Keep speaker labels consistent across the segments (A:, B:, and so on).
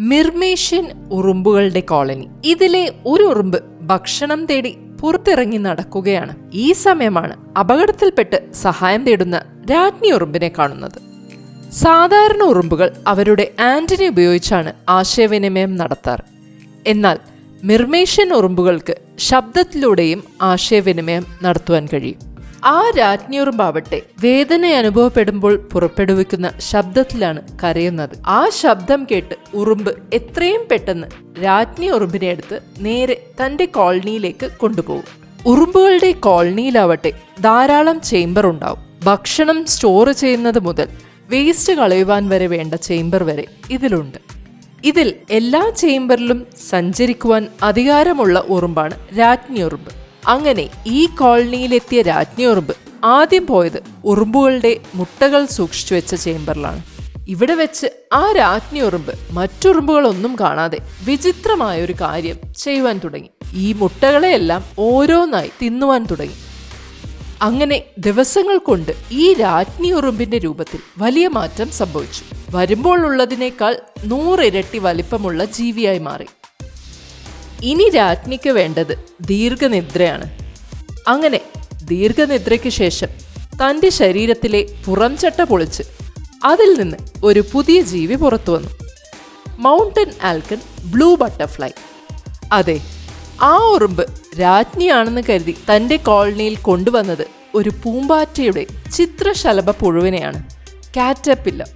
A: മിർമേഷ്യൻ ഉറുമ്പുകളുടെ colony. ഇതിലെ ഒരു ഉറുമ്പ് ഭക്ഷണം തേടി പുറത്തിറങ്ങി നടക്കുകയാണ്. ഈ സമയമാണ് അപകടത്തിൽപ്പെട്ട് സഹായം തേടുന്ന രാജ്ഞി ഉറുമ്പിനെ കാണുന്നത്. സാധാരണ ഉറുമ്പുകൾ അവരുടെ ആന്റിനെ ഉപയോഗിച്ചാണ് ആശയവിനിമയം നടത്താറ്. എന്നാൽ മിർമേഷ്യൻ ഉറുമ്പുകൾക്ക് ശബ്ദത്തിലൂടെയും ആശയവിനിമയം നടത്തുവാൻ കഴിയും. ആ രാജ്ഞിയുറുമ്പാവട്ടെ. വേദന അനുഭവപ്പെടുമ്പോൾ പുറപ്പെടുവിക്കുന്ന ശബ്ദത്തിലാണ് കരയുന്നത്. ആ ശബ്ദം കേട്ട് ഉറുമ്പ് എത്രയും പെട്ടെന്ന് രാജ്ഞി ഉറുമ്പിനെ എടുത്ത് നേരെ തന്റെ കോളനിയിലേക്ക് കൊണ്ടുപോകും. ഉറുമ്പുകളുടെ കോളനിയിലാവട്ടെ ധാരാളം ചേംബർ ഉണ്ടാവും. ഭക്ഷണം സ്റ്റോർ ചെയ്യുന്നത് മുതൽ വേസ്റ്റ് കളയുവാൻ വരെ വേണ്ട ചേംബർ വരെ ഇതിലുണ്ട്. ഇതിൽ എല്ലാ ചേംബറിലും സഞ്ചരിക്കുവാൻ അധികാരമുള്ള ഉറുമ്പാണ് രാജ്ഞി ഉറുമ്പ് അങ്ങനെ ഈ കോളനിയിലെത്തിയ രാജ്ഞി ഉറുമ്പ് ആദ്യം പോയത് ഉറുമ്പുകളുടെ മുട്ടകൾ സൂക്ഷിച്ചു വെച്ച ചേംബറിലാണ്. ഇവിടെ വെച്ച് ആ രാജ്ഞി ഉറുമ്പ് മറ്റുറുമ്പുകളൊന്നും കാണാതെ വിചിത്രമായ ഒരു കാര്യം ചെയ്യുവാൻ തുടങ്ങി. ഈ മുട്ടകളെയെല്ലാം ഓരോന്നായി തിന്നുവാൻ തുടങ്ങി. അങ്ങനെ ദിവസങ്ങൾ കൊണ്ട് ഈ രാജ്ഞി ഉറുമ്പിന്റെ രൂപത്തിൽ വലിയ മാറ്റം സംഭവിച്ചു. വരുമ്പോൾ ഉള്ളതിനേക്കാൾ നൂറിരട്ടി വലിപ്പമുള്ള ജീവിയായി മാറി. ഇനി രാജ്ഞിക്ക് വേണ്ടത് ദീർഘനിദ്രയാണ്. അങ്ങനെ ദീർഘനിദ്രയ്ക്ക് ശേഷം തന്റെ ശരീരത്തിലെ പുറംചട്ട പൊളിച്ച് അതിൽ നിന്ന് ഒരു പുതിയ ജീവി പുറത്തു വന്നു. Mountain Alcon blue butterfly. അതെ ആ ഉറുമ്പ് രാജ്ഞിയാണെന്ന് കരുതി തന്റെ കോളനിയിൽ കൊണ്ടുവന്നത് ഒരു പൂമ്പാറ്റയുടെ ചിത്രശലഭ പുഴുവിനെയാണ്. കാറ്റപ്പില്ലർ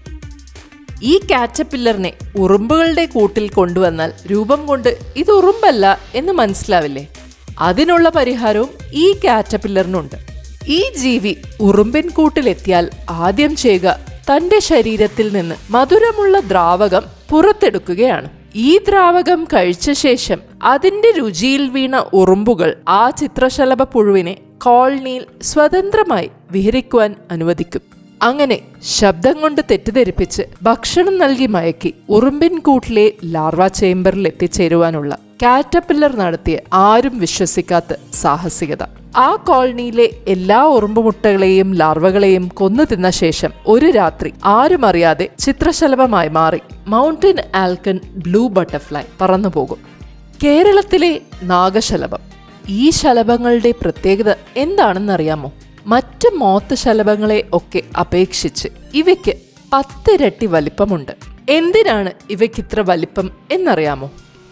A: ഈ കാറ്റപ്പില്ലറിനെ ഉറുമ്പുകളുടെ കൂട്ടിൽ കൊണ്ടുവന്നാൽ രൂപം കൊണ്ട് ഇത് ഉറുമ്പല്ല എന്ന് മനസ്സിലാവില്ലേ? അതിനുള്ള പരിഹാരവും ഈ കാറ്റപ്പില്ലറിനുണ്ട് ഈ ജീവി ഉറുമ്പിൻ കൂട്ടിലെത്തിയാൽ ആദ്യം ചെയ്യുക തന്റെ ശരീരത്തിൽ നിന്ന് മധുരമുള്ള ദ്രാവകം പുറത്തെടുക്കുകയാണ്. ഈ ദ്രാവകം കഴിച്ച ശേഷം അതിന്റെ രുചിയിൽ വീണ ഉറുമ്പുകൾ ആ ചിത്രശലഭ പുഴുവിനെ കോളനിയിൽ സ്വതന്ത്രമായി വിഹരിക്കുവാൻ അനുവദിക്കും. അങ്ങനെ ശബ്ദം കൊണ്ട് തെറ്റിദ്ധരിപ്പിച്ച് ഭക്ഷണം നൽകി മയക്കി ഉറുമ്പിൻ കൂട്ടിലെ ലാർവ ചേംബറിൽ എത്തിച്ചേരുവാനുള്ള കാറ്റപ്പില്ലർ നടത്തിയ ആരും വിശ്വസിക്കാത്ത സാഹസികത. ആ കോളനിയിലെ എല്ലാ ഉറുമ്പുമുട്ടകളെയും ലാർവകളെയും കൊന്നു തിന്ന ശേഷം ഒരു രാത്രി ആരും അറിയാതെ ചിത്രശലഭമായി മാറി മൗണ്ടൻ ആൽക്കൺ ബ്ലൂ ബട്ടർഫ്ലൈ പറന്നുപോകും. കേരളത്തിലെ നാഗശലഭം. ഈ ശലഭങ്ങളുടെ പ്രത്യേകത എന്താണെന്നറിയാമോ? മറ്റ് മോത്ത ശലഭങ്ങളെ ഒക്കെ അപേക്ഷിച്ച് ഇവയ്ക്ക് പത്തിരട്ടി വലിപ്പമുണ്ട്. എന്തിനാണ് ഇവയ്ക്ക് ഇത്ര വലിപ്പം എന്നറിയാമോ?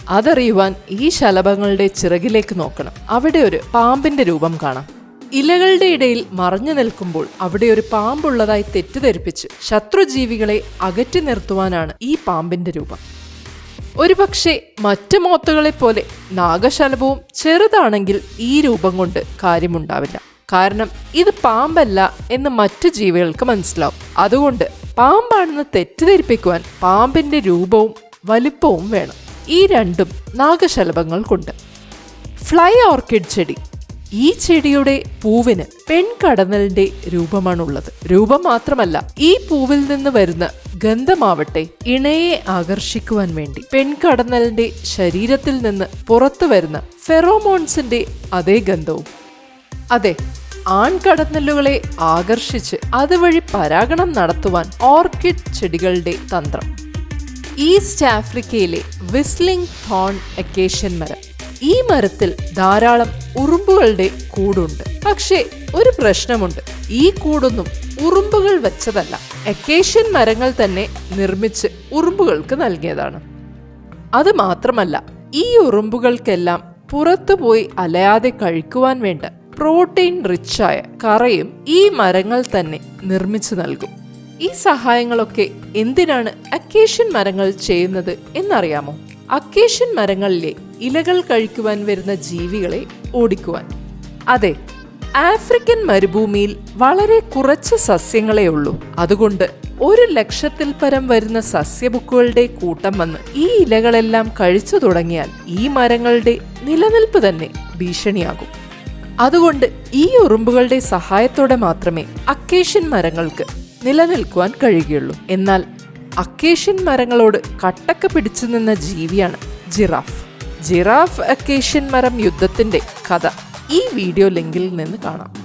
A: അതറിയുവാൻ ഈ ശലഭങ്ങളുടെ ചിറകിലേക്ക് നോക്കണം. അവിടെ ഒരു പാമ്പിന്റെ രൂപം കാണാം. ഇലകളുടെ ഇടയിൽ മറഞ്ഞു നിൽക്കുമ്പോൾ അവിടെ ഒരു പാമ്പുള്ളതായി തെറ്റിദ്ധരിപ്പിച്ച് ശത്രുജീവികളെ അകറ്റി നിർത്തുവാനാണ് ഈ പാമ്പിന്റെ രൂപം. ഒരുപക്ഷെ മറ്റു മോത്തുകളെ പോലെ നാഗശലഭവും ചെറുതാണെങ്കിൽ ഈ രൂപം കൊണ്ട് കാര്യമുണ്ടാവില്ല. കാരണം ഇത് പാമ്പല്ല എന്ന് മറ്റു ജീവികൾക്ക് മനസ്സിലാവും. അതുകൊണ്ട് പാമ്പാണെന്ന് തെറ്റിദ്ധരിപ്പിക്കുവാൻ പാമ്പിന്റെ രൂപവും വലിപ്പവും വേണം. ഈ രണ്ടും നാഗശലഭങ്ങൾക്കുണ്ട് ഫ്ലൈ ഓർക്കിഡ് ചെടി. ഈ ചെടിയുടെ പൂവിന് പെൺകടന്നലിന്റെ രൂപമാണുള്ളത്. രൂപം മാത്രമല്ല ഈ പൂവിൽ നിന്ന് വരുന്ന ഗന്ധമാവട്ടെ ഇണയെ ആകർഷിക്കുവാൻ വേണ്ടി. പെൺകടന്നലിന്റെ ശരീരത്തിൽ നിന്ന് പുറത്തു വരുന്ന ഫെറോമോൺസിന്റെ അതേ ഗന്ധവും. അതെ ആൺകടന്നലുകളെ ആകർഷിച്ച് അതുവഴി പരാഗണം നടത്തുവാൻ ഓർക്കിഡ് ചെടികളുടെ തന്ത്രം. ഈസ്റ്റ് ആഫ്രിക്കയിലെ വിസ്ലിംഗ് തോൺ അക്കേഷ്യൻ മരം. ഈ മരത്തിൽ ധാരാളം ഉറുമ്പുകളുടെ കൂടുണ്ട്. പക്ഷേ ഒരു പ്രശ്നമുണ്ട്. ഈ കൂടൊന്നും ഉറുമ്പുകൾ വെച്ചതല്ല. അക്കേഷ്യൻ മരങ്ങൾ തന്നെ നിർമ്മിച്ച് ഉറുമ്പുകൾക്ക് നൽകിയതാണ്. അത് മാത്രമല്ല ഈ ഉറുമ്പുകൾക്കെല്ലാം പുറത്തുപോയി അലയാതെ കഴിക്കുവാൻ വേണ്ട പ്രോട്ടീൻ റിച്ചായ കറയും ഈ മരങ്ങൾ തന്നെ നിർമ്മിച്ചു നൽകും. ഈ സഹായങ്ങളൊക്കെ എന്തിനാണ് അക്കേഷ്യൻ മരങ്ങൾ ചെയ്യുന്നത് എന്നറിയാമോ? അക്കേഷ്യൻ മരങ്ങളിലെ ഇലകൾ കഴിക്കുവാൻ വരുന്ന ജീവികളെ ഓടിക്കുവാൻ. അതെ ആഫ്രിക്കൻ മരുഭൂമിയിൽ വളരെ കുറച്ച് സസ്യങ്ങളേ ഉള്ളൂ. അതുകൊണ്ട് ഒരു ലക്ഷത്തിൽ പരം വരുന്ന സസ്യബുക്കുകളുടെ കൂട്ടം വന്ന് ഈ ഇലകളെല്ലാം കഴിച്ചു തുടങ്ങിയാൽ ഈ മരങ്ങളുടെ നിലനിൽപ്പ് തന്നെ ഭീഷണിയാകും. അതുകൊണ്ട് ഈ ഉറുമ്പുകളുടെ സഹായത്തോടെ മാത്രമേ അക്കേഷ്യൻ മരങ്ങൾക്ക് നിലനിൽക്കുവാൻ കഴിയുകയുള്ളൂ. എന്നാൽ അക്കേഷ്യൻ മരങ്ങളോട് കട്ടക്ക പിടിച്ചു നിന്ന ജീവിയാണ് ജിറാഫ്. ജിറാഫ് അക്കേഷ്യൻ മരം യുദ്ധത്തിന്റെ കഥ ഈ വീഡിയോ ലിങ്കിൽ നിന്ന് കാണാം.